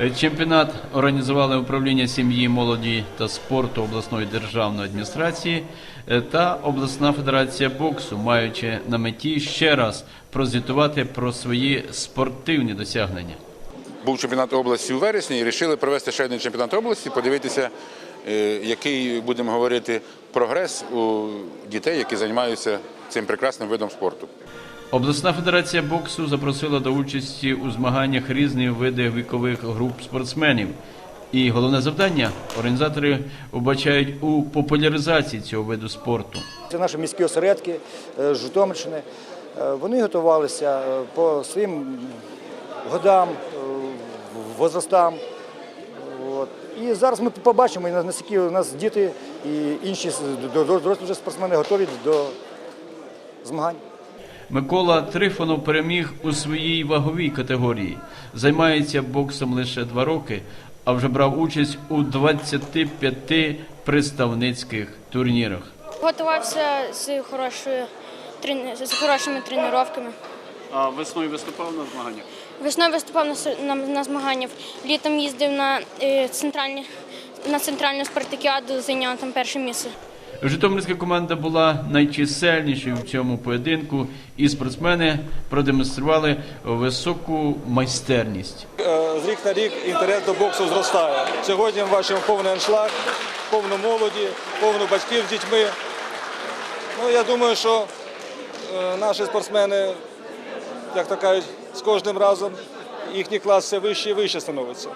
Е, Чемпіонат організували управління сім'ї, молоді та спорту обласної державної адміністрації е, та обласна федерація боксу, маючи на меті ще раз прозвітувати про свої спортивні досягнення. Був чемпіонат області у вересні і вирішили провести ще один чемпіонат області, подивитися, е, який будемо говорити прогрес у дітей, які займаються цим прекрасним видом спорту. Обласна федерація боксу запросила до участі у змаганнях різні види вікових груп спортсменів. І головне завдання організатори вбачають у популяризації цього виду спорту. Це наші міські осередки е, з Житомирщини. Е, Вони готувалися е, по своїм годам, е, возрастам. І зараз ми побачимо, наскільки у нас діти і інші дорослі спортсмени готові до змагань. Микола Трифонов переміг у своїй ваговій категорії. Займається боксом лише два роки, а вже брав участь у 25 представницьких турнірах. Готувався з хорошою з хорошими тренуваннями. А весною виступав на змаганнях. Весною виступав на, на, на змаганнях. Літом їздив на е, центральні на центральну спартакіаду, зайняв там перше місце. Житомирська команда була найчисельнішою в цьому поєдинку, і спортсмени продемонстрували високу майстерність. Е, З рік на рік інтерес до боксу зростає. Сьогодні ми бачимо повний аншлаг, повну молоді, повну батьків з дітьми. Ну, я думаю, що е, наші спортсмени, як то кажуть, з кожним разом їхній клас все вище і вище становиться.